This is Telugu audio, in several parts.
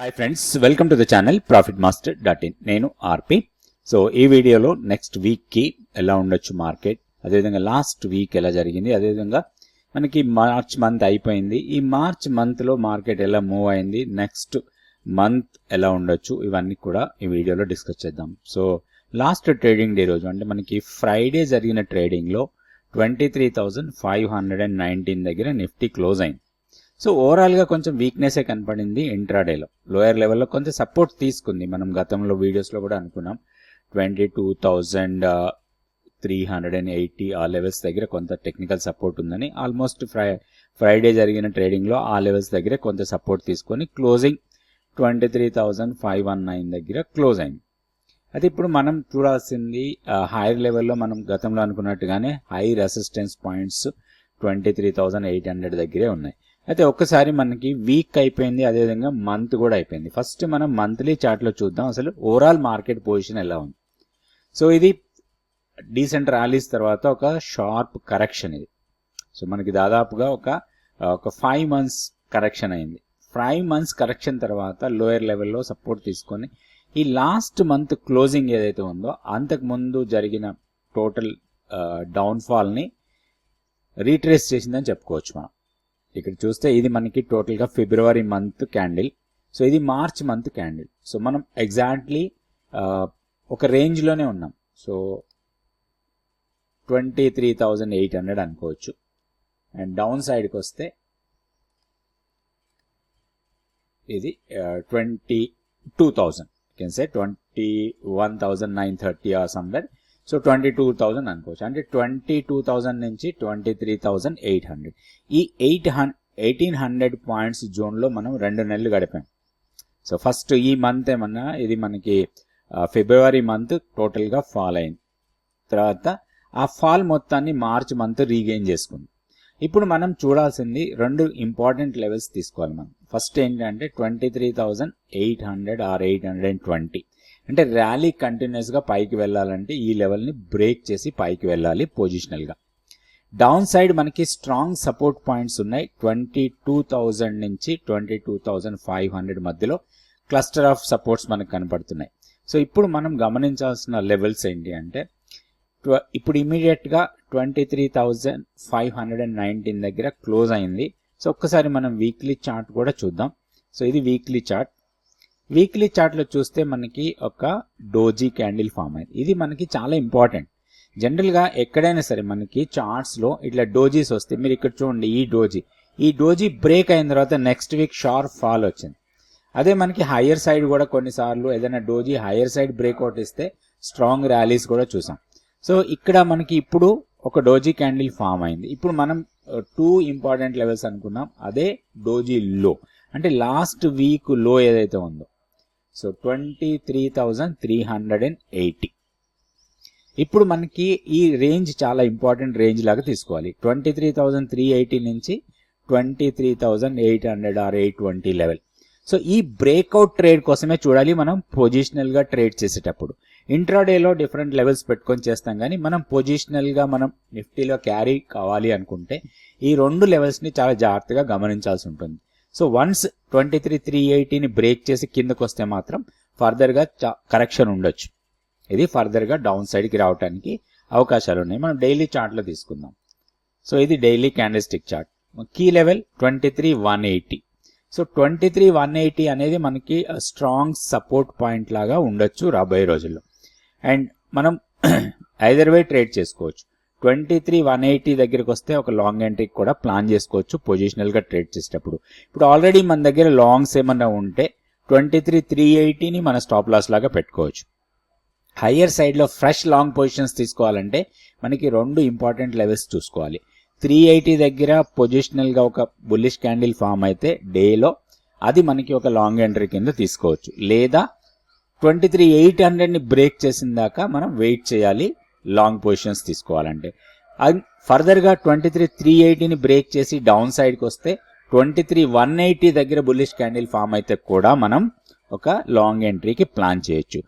Hi friends welcome to the channel profit master dot in నేను ఆర్పి. సో ఈ వీడియోలో నెక్స్ట్ వీక్కి ఎలా ఉండొచ్చు మార్కెట్ అదేవిధంగా లాస్ట్ వీక్ ఎలా జరిగింది? అదేవిధంగా మనకి మార్చ్ మంత్ అయిపోయింది. ఈ మార్చ్ మంత్లో మార్కెట్ ఎలా మూవ్ అయింది? నెక్స్ట్ మంత్ ఎలా ఉండొచ్చు? ఇవన్నీ కూడా ఈ వీడియోలో డిస్కస్ చేద్దాం. సో లాస్ట్ ట్రేడింగ్ డే రోజు అంటే మనకి ఫ్రైడే జరిగిన ట్రేడింగ్లో twenty three thousand five hundred and nineteen దగ్గర నిఫ్టీ క్లోజ్ అయింది. సో ఓవరాల్గా కొంచెం వీక్నెస్ కనపడింది ఇంట్రాడేలో లోయర్ లెవెల్లో కొంచెం సపోర్ట్ తీసుకుంది. మనం గతంలో వీడియోస్లో కూడా అనుకున్నాం. Twenty two thousand three hundred and eighty ఆ లెవెల్స్ దగ్గర కొంత టెక్నికల్ సపోర్ట్ ఉందని. ఆల్మోస్ట్ ఫ్రై ఫ్రైడే జరిగిన ట్రేడింగ్లో ఆ లెవెల్స్ దగ్గర కొంత సపోర్ట్ తీసుకొని closing twenty three thousand five one nine దగ్గర క్లోజ్ అయింది. అయితే ఇప్పుడు మనం చూడాల్సింది uh, హైయర్ లెవెల్లో మనం గతంలో అనుకున్నట్టుగానే high resistance points twenty three thousand eight hundred దగ్గరే ఉన్నాయి. అయితే ఒక్కసారి మనకి వీక్ అయిపోయింది అదేవిధంగా మంత్ కూడా అయిపోయింది. ఫస్ట్ మనం మంత్లీ చార్ట్లో చూద్దాం అసలు ఓవరాల్ మార్కెట్ పొజిషన్ ఎలా ఉంది. సో ఇది డీసెంట్ ర్యాలీస్ తర్వాత ఒక షార్ప్ కరెక్షన్ ఇది. సో మనకి దాదాపుగా ఒక ఒక ఫైవ్ మంత్స్ కరెక్షన్ అయింది. ఫైవ్ మంత్స్ కరెక్షన్ తర్వాత లోయర్ లెవెల్లో సపోర్ట్ తీసుకొని ఈ లాస్ట్ మంత్ క్లోజింగ్ ఏదైతే ఉందో అంతకు ముందు జరిగిన టోటల్ డౌన్ఫాల్ని రీట్రేస్ చేసిందని చెప్పుకోవచ్చు మనం. ఇక్కడ చూస్తే ఇది మనకి టోటల్గా ఫిబ్రవరి మంత్ క్యాండిల్ సో ఇది మార్చ్ మంత్ క్యాండిల్ సో మనం ఎగ్జాక్ట్లీ ఒక రేంజ్లోనే ఉన్నాం. So twenty three thousand eight hundred అనుకోవచ్చు అండ్ డౌన్ సైడ్కి వస్తే ఇది twenty two thousand can say twenty one thousand nine thirty uh somewhere so twenty two thousand అనుకోవచ్చు. అంటే ట్వంటీ టూ థౌజండ్ నుంచి twenty three thousand eight hundred ఈ ఎయిట్ హన్ ఎయిటీన్ హండ్రెడ్ పాయింట్స్ జోన్లో మనం రెండు నెలలు గడిపాం. సో ఫస్ట్ ఈ మంత్ ఏమన్నా ఇది మనకి ఫిబ్రవరి మంత్ టోటల్గా ఫాల్ అయింది. తర్వాత ఆ ఫాల్ మొత్తాన్ని మార్చ్ మంత్ రీగెయిన్ చేసుకుంది. ఇప్పుడు మనం చూడాల్సింది రెండు ఇంపార్టెంట్ లెవెల్స్ తీసుకోవాలి మనం. ఫస్ట్ ఏంటంటే twenty three thousand eight hundred or eight hundred and twenty అంటే ర్యాలీ కంటిన్యూస్గా పైకి వెళ్ళాలంటే ఈ లెవెల్ని బ్రేక్ చేసి పైకి వెళ్ళాలి పొజిషనల్గా డౌన్ సైడ్ మనకి స్ట్రాంగ్ సపోర్ట్ పాయింట్స్ ఉన్నాయి. ట్వంటీ టూ థౌజండ్ నుంచి twenty two thousand five hundred మధ్యలో క్లస్టర్ ఆఫ్ సపోర్ట్స్ మనకు కనపడుతున్నాయి. సో ఇప్పుడు మనం గమనించాల్సిన లెవెల్స్ ఏంటి అంటే ఇప్పుడు ఇమీడియట్గా twenty three thousand five hundred and nineteen దగ్గర క్లోజ్ అయింది. సో ఒక్కసారి మనం వీక్లీ చార్ట్ కూడా చూద్దాం. సో ఇది వీక్లీ చార్ట్ వీక్లీ చార్ట్లో చూస్తే మనకి ఒక డోజీ క్యాండిల్ ఫామ్ అయింది. ఇది మనకి చాలా ఇంపార్టెంట్ జనరల్గా ఎక్కడైనా సరే మనకి చార్ట్స్లో ఇట్లా డోజీస్ వస్తే మీరు ఇక్కడ చూడండి ఈ డోజీ ఈ డోజీ బ్రేక్ అయిన తర్వాత నెక్స్ట్ వీక్ షార్ప్ ఫాల్ వచ్చింది. అదే మనకి హయ్యర్ సైడ్ కూడా కొన్నిసార్లు ఏదైనా డోజీ హయ్యర్ సైడ్ బ్రేక్అవుట్ ఇస్తే స్ట్రాంగ్ ర్యాలీస్ కూడా చూసాం. సో ఇక్కడ మనకి ఇప్పుడు ఒక డోజీ క్యాండిల్ ఫామ్ అయింది. ఇప్పుడు మనం టూ ఇంపార్టెంట్ లెవెల్స్ అనుకున్నాం. అదే డోజీ లో అంటే లాస్ట్ వీక్లో ఏదైతే ఉందో. So twenty three thousand three hundred and eighty ఇప్పుడు మనకి ఈ రేంజ్ చాలా ఇంపార్టెంట్ రేంజ్ లాగా తీసుకోవాలి. Twenty three thousand three eighty నుంచి twenty three thousand eight hundred or eight twenty level so ఈ బ్రేక్అవుట్ ట్రేడ్ కోసమే చూడాలి మనం పొజిషనల్గా ట్రేడ్ చేసేటప్పుడు. ఇంట్రాడేలో డిఫరెంట్ లెవెల్స్ పెట్టుకొని చేస్తాం కానీ మనం పొజిషనల్గా మనం నిఫ్టీలో క్యారీ కావాలి అనుకుంటే ఈ రెండు లెవెల్స్ని చాలా జాగ్రత్తగా గమనించాల్సి ఉంటుంది. So once twenty three three ఎయిటీని break చేసి కిందకు వస్తే మాత్రం ఫర్దర్గా కరెక్షన్ ఉండొచ్చు. ఇది ఫర్దర్గా డౌన్ సైడ్కి రావడానికి అవకాశాలు ఉన్నాయి. మనం డైలీ చార్ట్లో తీసుకుందాం. సో ఇది daily candlestick chart. Key level twenty three one eighty. So twenty three one eighty అనేది మనకి స్ట్రాంగ్ సపోర్ట్ పాయింట్ లాగా ఉండొచ్చు రాబోయే రోజుల్లో. అండ్ మనం ఐదర్ వే ట్రేడ్ చేసుకోవచ్చు. ట్వంటీ త్రీ వన్ ఎయిటీ దగ్గరికి వస్తే ఒక లాంగ్ ఎంట్రీకి కూడా ప్లాన్ చేసుకోవచ్చు పొజిషనల్గా ట్రేడ్ చేసేటప్పుడు. ఇప్పుడు ఆల్రెడీ మన దగ్గర లాంగ్స్ ఏమన్నా ఉంటే ట్వంటీ త్రీ త్రీ ఎయిటీని మన స్టాప్ లాస్ లాగా పెట్టుకోవచ్చు. హయ్యర్ సైడ్లో ఫ్రెష్ లాంగ్ పొజిషన్స్ తీసుకోవాలంటే మనకి రెండు ఇంపార్టెంట్ లెవెల్స్ చూసుకోవాలి. త్రీ ఎయిటీ దగ్గర పొజిషనల్గా ఒక బుల్లిష్ క్యాండిల్ ఫామ్ అయితే డేలో అది మనకి ఒక లాంగ్ ఎంట్రీ కింద తీసుకోవచ్చు. లేదా ట్వంటీ త్రీ ఎయిట్ హండ్రెడ్ని బ్రేక్ చేసిన దాకా మనం వెయిట్ చేయాలి. లాంగ్ పొజిషన్స్ తీసుకోవాలంటే. ఫర్దర్గా ట్వంటీ త్రీ త్రీ ఎయిటీని బ్రేక్ చేసి డౌన్ సైడ్కి వస్తే ట్వంటీ త్రీ వన్ ఎయిటీ దగ్గర బుల్లిష్ క్యాండిల్ ఫామ్ అయితే కూడా మనం ఒక లాంగ్ ఎంట్రీకి ప్లాన్ చేయొచ్చు.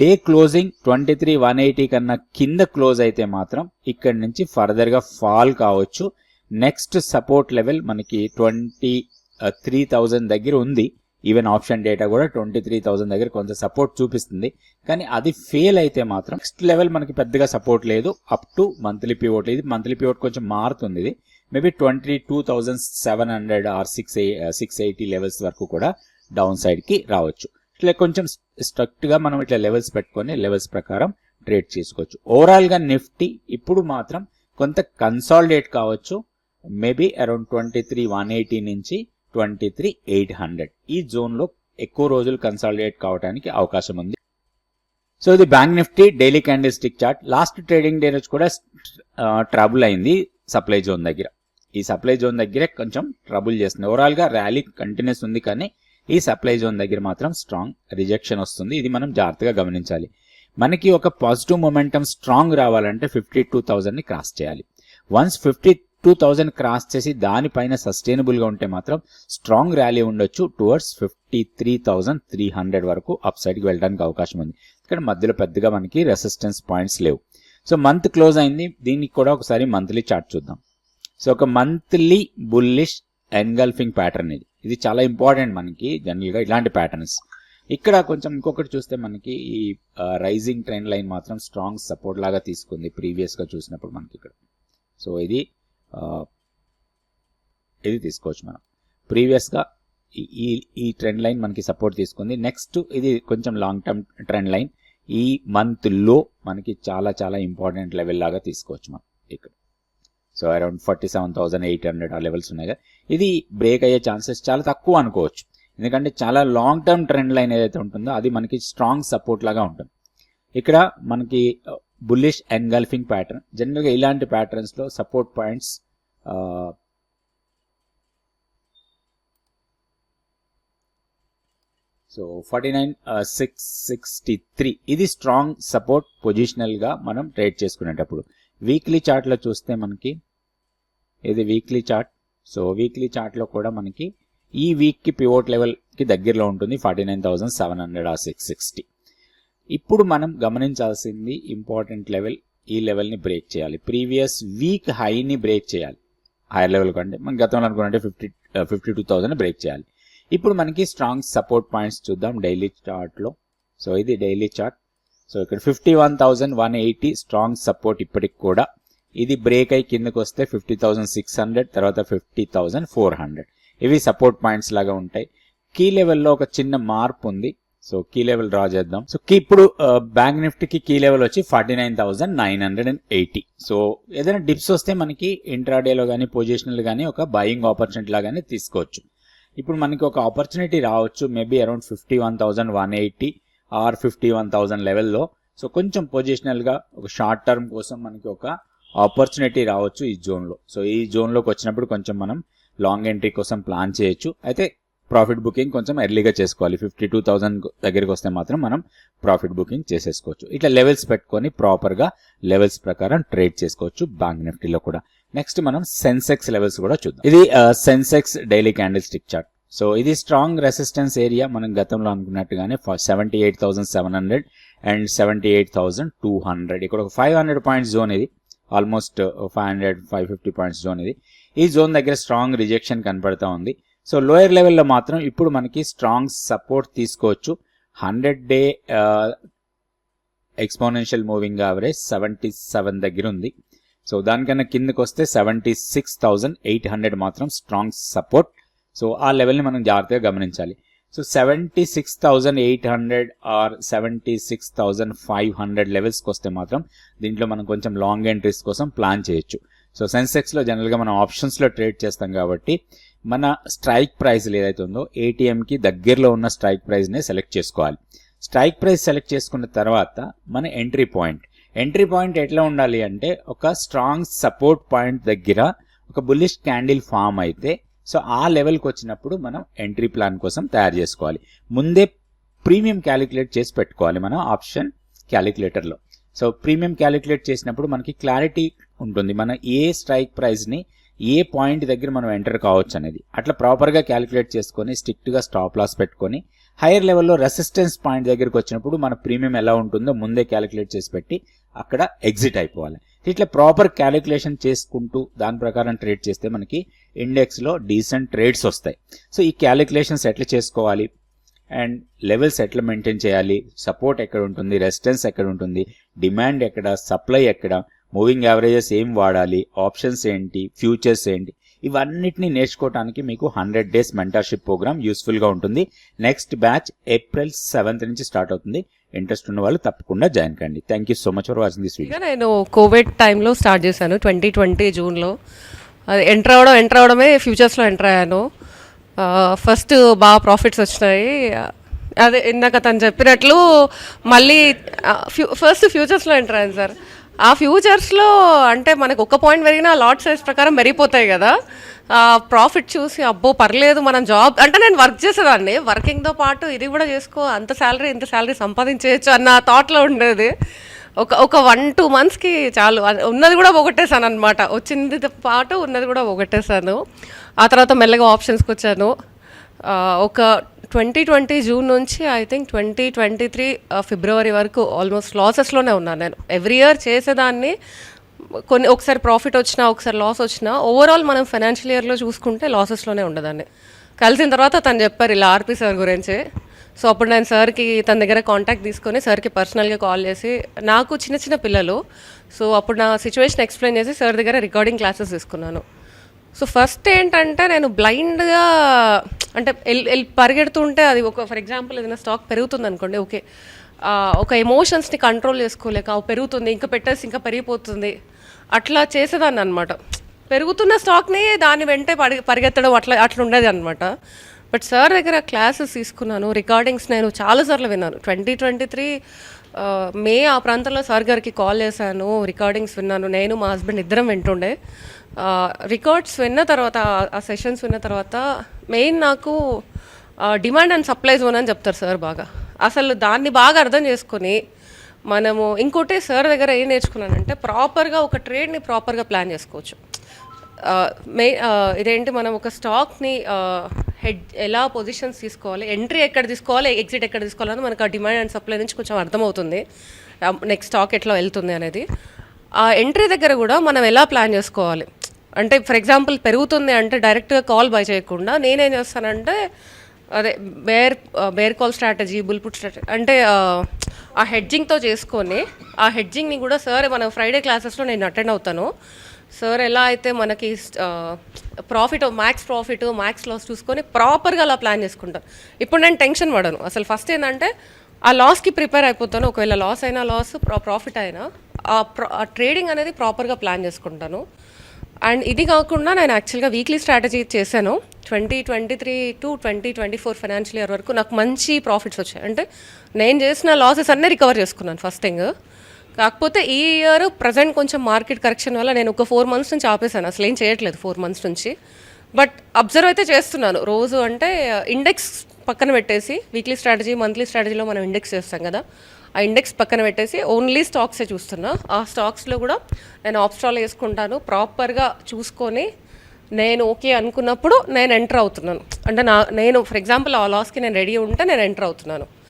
Day closing twenty three one eighty కన్నా కింద క్లోజ్ అయితే మాత్రం ఇక్కడ నుంచి ఫర్దర్గా ఫాల్ కావచ్చు. నెక్స్ట్ సపోర్ట్ లెవెల్ మనకి ట్వంటీ త్రీ థౌజండ్ దగ్గర ఉంది. ఈవెన్ ఆప్షన్ డేటా కూడా ట్వంటీ త్రీ థౌసండ్ దగ్గర కొంత సపోర్ట్ చూపిస్తుంది. కానీ అది ఫెయిల్ అయితే మాత్రం నెక్స్ట్ లెవెల్ మనకి పెద్దగా సపోర్ట్ లేదు. అప్ టు మంత్లీ పివోట్ ఇది మంత్లీ పివోట్ కొంచెం మారుతుంది ఇది. Maybe twenty two thousand seven hundred or six six eighty levels వరకు కూడా డౌన్ సైడ్కి రావచ్చు. ఇట్లా కొంచెం స్ట్రక్ట్గా మనం ఇట్లా లెవెల్స్ పెట్టుకొని లెవెల్స్ ప్రకారం ట్రేడ్ చేసుకోవచ్చు. ఓవరాల్గా నిఫ్టీ ఇప్పుడు మాత్రం కొంత కన్సాలిడేట్ కావచ్చు. Maybe around twenty three one eighty నుంచి ట్వంటీ త్రీ ఎయిట్ హండ్రెడ్ ఈ జోన్లో ఎక్కువ రోజులు కన్సాలిడేట్ కావడానికి అవకాశం ఉంది. సో ఇది bank Nifty daily candle stick chart. Last trading day రోజు కూడా ట్రబుల్ అయింది సప్లై జోన్ దగ్గర. ఈ సప్లై జోన్ దగ్గరే కొంచెం ట్రబుల్ చేస్తుంది. ఓవరాల్గా ర్యాలీ కంటిన్యూస్ ఉంది కానీ ఈ సప్లై జోన్ దగ్గర మాత్రం స్ట్రాంగ్ రిజెక్షన్ వస్తుంది. ఇది మనం జాగ్రత్తగా గమనించాలి. మనకి ఒక పాజిటివ్ మొమెంటం స్ట్రాంగ్ రావాలంటే ఫిఫ్టీ టూ థౌజండ్ని క్రాస్ చేయాలి. Once fifty two thousand cross చేసి దానిపైన సస్టైనబుల్గా ఉంటే మాత్రం స్ట్రాంగ్ ర్యాలీ ఉండొచ్చు towards fifty three thousand three hundred వరకు అప్ సైడ్కి వెళ్ళడానికి అవకాశం ఉంది. ఇక్కడ మధ్యలో పెద్దగా మనకి రెసిస్టెన్స్ పాయింట్స్ లేవు. సో మంత్ క్లోజ్ అయింది. దీనికి కూడా ఒకసారి మంత్లీ చార్ట్ చూద్దాం. సో ఒక మంత్లీ బుల్లిష్ ఎన్గల్ఫింగ్ ప్యాటర్న్ ఇది. ఇది చాలా ఇంపార్టెంట్ మనకి జనరల్గా ఇలాంటి ప్యాటర్న్స్ ఇక్కడ కొంచెం ఇంకొకటి చూస్తే మనకి ఈ రైజింగ్ ట్రెండ్ లైన్ మాత్రం స్ట్రాంగ్ సపోర్ట్ లాగా తీసుకుంది ప్రీవియస్గా చూసినప్పుడు మనకి ఇక్కడ. సో ఇది ఇది తీసుకోవచ్చు మనం. ప్రీవియస్గా ఈ- ఈ ఈ ట్రెండ్ లైన్ మనకి సపోర్ట్ తీసుకుంది. నెక్స్ట్ ఇది కొంచెం లాంగ్ టర్మ్ ట్రెండ్ లైన్ ఈ మంత్లో మనకి చాలా చాలా ఇంపార్టెంట్ లెవెల్ లాగా తీసుకోవచ్చు మనం ఇక్కడ. So around forty seven thousand eight hundred ఆ లెవెల్స్ ఉన్నాయి కదా. ఇది బ్రేక్ అయ్యే ఛాన్సెస్ చాలా తక్కువ అనుకోవచ్చు. ఎందుకంటే చాలా లాంగ్ టర్మ్ ట్రెండ్ లైన్ ఏదైతే ఉంటుందో అది మనకి స్ట్రాంగ్ సపోర్ట్ లాగా ఉంటుంది. ఇక్కడ మనకి బుల్లిష్ ఎన్గల్ఫింగ్ ప్యాటర్న్ జనరల్గా ఇలాంటి ప్యాటర్న్స్లో support points so forty nine six sixty three ఇది స్ట్రాంగ్ సపోర్ట్ పొజిషనల్గా మనం ట్రేడ్ చేసుకునేటప్పుడు. వీక్లీ చార్ట్లో చూస్తే మనకి ఇది వీక్లీ చార్ట్ సో వీక్లీ చార్ట్లో కూడా మనకి ఈ వీక్కి పివోట్ లెవెల్కి దగ్గరలో ఉంటుంది forty nine thousand seven hundred ఆ సిక్స్ సిక్స్టీ ఇప్పుడు మనం గమనించాల్సింది ఇంపార్టెంట్ లెవెల్ ఈ లెవెల్ని బ్రేక్ చేయాలి. ప్రీవియస్ వీక్ హైని బ్రేక్ చేయాలి. హైయర్ లెవెల్ కంటే మనం గతంలో అనుకున్నట్టే fifty fifty two thousand break చేయాలి. ఇప్పుడు మనకి స్ట్రాంగ్ సపోర్ట్ పాయింట్స్ చూద్దాం డైలీ చార్ట్లో సో ఇది డైలీ చార్ట్ సో ఇక్కడ fifty one thousand one eighty strong support ఇప్పటికి కూడా. ఇది బ్రేక్ అయి కిందకు వస్తే ఫిఫ్టీ థౌజండ్ సిక్స్ హండ్రెడ్ తర్వాత ఫిఫ్టీ థౌసండ్ ఫోర్ హండ్రెడ్ ఇవి సపోర్ట్ పాయింట్స్ లాగా ఉంటాయి. కీ లెవెల్లో ఒక చిన్న మార్పు ఉంది. సో కీ లెవెల్ డ్రా చేద్దాం. సో కీ ఇప్పుడు బ్యాంక్ నిఫ్టీకి కీ లెవెల్ వచ్చి forty nine thousand nine hundred and eighty so ఏదైనా డిప్స్ వస్తే మనకి ఇంట్రాడేలో కానీ పొజిషనల్ కానీ ఒక బయింగ్ ఆపర్చునిటీ లాగానే తీసుకోవచ్చు. ఇప్పుడు మనకి ఒక ఆపర్చునిటీ రావచ్చు maybe around fifty one thousand one eighty or fifty one thousand లెవెల్లో సో కొంచెం పొజిషనల్గా ఒక షార్ట్ టర్మ్ కోసం మనకి ఒక ఆపర్చునిటీ రావచ్చు ఈ జోన్లో సో ఈ జోన్లోకి వచ్చినప్పుడు కొంచెం మనం లాంగ్ ఎంట్రీ కోసం ప్లాన్ చేయొచ్చు. అయితే ప్రాఫిట్ బుకింగ్ కొంచెం ఎర్లీగా చేసుకోవాలి. ఫిఫ్టీ టూ థౌసండ్ దగ్గరికి వస్తే మాత్రం మనం ప్రాఫిట్ బుకింగ్ చేసేసుకోవచ్చు. ఇట్లా లెవెల్స్ పెట్టుకొని ప్రాపర్గా లెవెల్స్ ప్రకారం ట్రేడ్ చేసుకోవచ్చు బ్యాంక్ నిఫ్టీలో కూడా. నెక్స్ట్ మనం సెన్సెక్స్ లెవెల్స్ కూడా చూద్దాం. ఇది Sensex daily candle stick chart. So ఇది స్ట్రాంగ్ రెసిస్టెన్స్ ఏరియా మనం గతంలో అనుకున్నట్టుగానే seventy eight thousand seven hundred and seventy eight thousand two hundred ఇక్కడ ఒక ఫైవ్ హండ్రెడ్ పాయింట్స్ జోన్ ఇది. Almost five hundred five fifty points zone ఇది. ఈ జోన్ దగ్గర స్ట్రాంగ్ రిజెక్షన్ కనపడతా ఉంది. సో లోయర్ లెవెల్లో మాత్రం ఇప్పుడు మనకి స్ట్రాంగ్ సపోర్ట్ తీసుకోవచ్చు. Hundred day exponential moving average seventy seven దగ్గర ఉంది. సో దానికన్నా కిందకి వస్తే seventy six thousand eight hundred మాత్రం స్ట్రాంగ్ సపోర్ట్ సో ఆ లెవెల్ని మనం జాగ్రత్తగా గమనించాలి. So seventy six thousand eight hundred or seventy six thousand five hundred లెవెల్స్కి వస్తే మాత్రం దీంట్లో మనం కొంచెం లాంగ్ ఎంట్రీస్ కోసం ప్లాన్ చేయొచ్చు. సో సెన్సెక్స్లో జనరల్గా మనం ఆప్షన్స్లో ట్రేడ్ చేస్తాం కాబట్టి మన స్ట్రైక్ ప్రైస్ ఏదైతే ఉందో ఏటీఎంకి దగ్గరలో ఉన్న స్ట్రైక్ ప్రైస్నే సెలెక్ట్ చేసుకోవాలి. స్ట్రైక్ ప్రైస్ సెలెక్ట్ చేసుకున్న తర్వాత మన ఎంట్రీ పాయింట్. ఎంట్రీ పాయింట్ ఎట్లా ఉండాలి అంటే ఒక స్ట్రాంగ్ సపోర్ట్ పాయింట్ దగ్గర ఒక బుల్లిష్ క్యాండిల్ ఫామ్ అయితే సో ఆ లెవెల్కి వచ్చినప్పుడు మనం ఎంట్రీ ప్లాన్ కోసం తయారు చేసుకోవాలి. ముందే ప్రీమియం క్యాలిక్యులేట్ చేసి పెట్టుకోవాలి మనం ఆప్షన్ క్యాలిక్యులేటర్లో. సో ప్రీమియం క్యాలిక్యులేట్ చేసినప్పుడు మనకి క్లారిటీ ఉంటుంది. మన ఏ స్ట్రైక్ ప్రైస్ని ఏ పాయింట్ దగ్గర మనం ఎంటర్ కావచ్చు అనేది. అట్లా ప్రాపర్గా క్యాలిక్యులేట్ చేసుకొని స్ట్రిక్ట్గా స్టాప్ లాస్ పెట్టుకొని హైయర్ లెవెల్లో రెసిస్టెన్స్ పాయింట్ దగ్గరికి వచ్చినప్పుడు మన ప్రీమియం ఎలా ఉంటుందో ముందే క్యాలిక్యులేట్ చేసి పెట్టి అక్కడ ఎగ్జిట్ అయిపోవాలి. ఇట్లా ప్రాపర్ క్యాలిక్యులేషన్ చేసుకుంటూ దాని ప్రకారం ట్రేడ్ చేస్తే మనకి ఇండెక్స్లో డీసెంట్ ట్రేడ్స్ వస్తాయి. సో ఈ క్యాలిక్యులేషన్స్ ఎట్లా చేసుకోవాలి. అండ్ లెవెల్స్ ఎట్లా మెయింటైన్ చేయాలి? సపోర్ట్ ఎక్కడ ఉంటుంది? రెసిస్టెన్స్ ఎక్కడ ఉంటుంది? డిమాండ్ ఎక్కడ? సప్లై ఎక్కడ? మూవింగ్ యావరేజెస్ ఏం వాడాలి? ఆప్షన్స్ ఏంటి? ఫ్యూచర్స్ ఏంటి? ఇవన్నిటిని నేర్చుకోవడానికి మీకు హండ్రెడ్ డేస్ మెంటర్షిప్ ప్రోగ్రామ్ యూస్ఫుల్గా ఉంటుంది. నెక్స్ట్ బ్యాచ్ ఏప్రిల్ సెవెంత్ నుంచి స్టార్ట్ అవుతుంది. ఇంట్రెస్ట్ ఉన్న వాళ్ళు తప్పకుండా జాయిన్ కండి. Thank you so much for watching this video నేను కోవిడ్ టైంలో స్టార్ట్ చేశాను. ట్వంటీ ట్వంటీ జూన్లో. అది ఎంటర్ అవ్వడం ఎంటర్ అవ్వడమే ఫ్యూచర్స్లో ఎంటర్ అయ్యాను. ఫస్ట్ బాగా ప్రాఫిట్స్ వచ్చినాయి. అదే ఇందాక తను చెప్పినట్లు మళ్ళీ ఫ్యూ ఫస్ట్ ఫ్యూచర్స్లో ఎంటర్ అయ్యాను సార్ ఆ ఫ్యూచర్స్లో అంటే మనకు ఒక పాయింట్ పెరిగినా లాట్ సైజ్ ప్రకారం పెరిగిపోతాయి కదా. ప్రాఫిట్ చూసి అబ్బో పర్లేదు మనం జాబ్ అంటే నేను వర్క్ చేసేదాన్ని. వర్కింగ్తో పాటు ఇది కూడా చేసుకో అంత శాలరీ ఇంత శాలరీ సంపాదించేయచ్చు అన్న థాట్లో ఉండేది. ఒక ఒక వన్ టూ మంత్స్కి చాలు. ఉన్నది కూడా ఒకటేసాను అనమాట వచ్చింది పాటు ఉన్నది కూడా ఒకటేసాను. ఆ తర్వాత మెల్లగా ఆప్షన్స్కి వచ్చాను. ఒక ట్వంటీ ట్వంటీ జూన్ నుంచి I think twenty twenty three February వరకు ఆల్మోస్ట్ లాసెస్లోనే ఉన్నాను నేను. ఎవ్రీ ఇయర్ చేసేదాన్ని కొన్ని ఒకసారి ప్రాఫిట్ వచ్చినా ఒకసారి లాస్ వచ్చినా ఓవరాల్ మనం ఫైనాన్షియల్ ఇయర్లో చూసుకుంటే లాసెస్లోనే ఉండదాన్ని. కలిసిన తర్వాత తను చెప్పారు ఇలా ఆర్పి సార్ గురించి. సో అప్పుడు నేను సార్కి తన దగ్గర కాంటాక్ట్ తీసుకొని సార్కి పర్సనల్గా కాల్ చేసి నాకు చిన్న చిన్న పిల్లలు సో అప్పుడు నా సిచ్యువేషన్ ఎక్స్ప్లెయిన్ చేసి సార్ దగ్గర రికార్డింగ్ క్లాసెస్ తీసుకున్నాను. సో ఫస్ట్ ఏంటంటే నేను బ్లైండ్గా అంటే ఎల్ ఎల్ పరిగెడుతుంటే అది ఒక ఫర్ ఎగ్జాంపుల్ ఏదైనా స్టాక్ పెరుగుతుంది అనుకోండి ఓకే ఒక ఎమోషన్స్ని కంట్రోల్ చేసుకోలేక పెరుగుతుంది ఇంకా పెట్టేసి ఇంకా పెరిగిపోతుంది. అట్లా చేసేదాన్ని అనమాట పెరుగుతున్న స్టాక్ని దాని వెంటే పడి పరిగెత్తడం అట్లా అట్లా ఉండేది అనమాట బట్ సార్ దగ్గర క్లాసెస్ తీసుకున్నాను. రికార్డింగ్స్ నేను చాలాసార్లు విన్నాను. ట్వంటీ ట్వంటీ త్రీ మే ఆ ప్రాంతంలో సార్ గారికి కాల్ చేశాను రికార్డింగ్స్ విన్నాను నేను మా హస్బెండ్ ఇద్దరం వింటుండే. రికార్డ్స్ విన్న తర్వాత ఆ- సెషన్స్ విన్న తర్వాత మెయిన్ నాకు డిమాండ్ అండ్ సప్లై జోన్ అని చెప్తారు సార్ బాగా. అసలు దాన్ని బాగా అర్థం చేసుకొని మనము ఇంకోటి సార్ దగ్గర ఏం నేర్చుకున్నానంటే ప్రాపర్గా ఒక ట్రేడ్ని ప్రాపర్గా ప్లాన్ చేసుకోవచ్చు. మే ఇదేంటి మనం ఒక స్టాక్ని హెడ్ ఎలా పొజిషన్స్ తీసుకోవాలి ఎంట్రీ ఎక్కడ తీసుకోవాలి ఎగ్జిట్ ఎక్కడ తీసుకోవాలని మనకు ఆ డిమాండ్ అండ్ సప్లై నుంచి కొంచెం అర్థమవుతుంది. నెక్స్ట్ స్టాక్ ఎట్లా వెళ్తుంది అనేది. ఆ ఎంట్రీ దగ్గర కూడా మనం ఎలా ప్లాన్ చేసుకోవాలి? అంటే ఫర్ ఎగ్జాంపుల్ పెరుగుతుంది అంటే డైరెక్ట్గా కాల్ బై చేయకుండా నేనేం చేస్తానంటే అదే bear bear call strategy bull put strategy అంటే ఆ, ఆ హెడ్జింగ్తో చేసుకొని ఆ హెడ్జింగ్ని కూడా సార్ మన ఫ్రైడే క్లాసెస్లో నేను అటెండ్ అవుతాను. సార్ ఎలా అయితే మనకి profit max profit max loss చూసుకొని ప్రాపర్గా అలా ప్లాన్ చేసుకుంటాను ఇప్పుడు నేను టెన్షన్ పడను. అసలు ఫస్ట్ ఏంటంటే ఆ లాస్కి ప్రిపేర్ అయిపోతాను. ఒకవేళ లాస్ అయినా లాస్ ప్రాఫిట్ అయినా ఆ ఆ ట్రేడింగ్ అనేది ప్రాపర్గా ప్లాన్ చేసుకుంటాను. అండ్ ఇది కాకుండా నేను యాక్చువల్గా వీక్లీ స్ట్రాటజీ చేశాను. Twenty twenty three to twenty twenty four financial year వరకు నాకు మంచి ప్రాఫిట్స్ వచ్చాయి. అంటే నేను చేసిన లాసెస్ అన్నీ రికవర్ చేసుకున్నాను ఫస్ట్ థింగ్ కాకపోతే ఈ ఇయర్ ప్రజెంట్ కొంచెం మార్కెట్ కరెక్షన్ వల్ల నేను ఒక ఫోర్ మంత్స్ నుంచి ఆపేసాను అసలు ఏం చేయట్లేదు ఫోర్ మంత్స్ నుంచి. బట్ అబ్జర్వ్ అయితే చేస్తున్నాను. రోజు అంటే uh, ఇండెక్స్ పక్కన పెట్టేసి వీక్లీ స్ట్రాటజీ మంత్లీ స్ట్రాటజీలో మనం ఇండెక్స్ చేస్తాం కదా. ఆ ఇండెక్స్ పక్కన పెట్టేసి ఓన్లీ స్టాక్సే చూస్తున్నా. ఆ స్టాక్స్లో కూడా నేను ఆప్స్టాల్ వేసుకుంటాను. ప్రాపర్గా చూసుకొని నేను ఓకే అనుకున్నప్పుడు నేను ఎంటర్ అవుతున్నాను. అంటే నా నేను ఫర్ ఎగ్జాంపుల్ ఆ లాస్కి నేను రెడీ ఉంటే నేను ఎంటర్ అవుతున్నాను.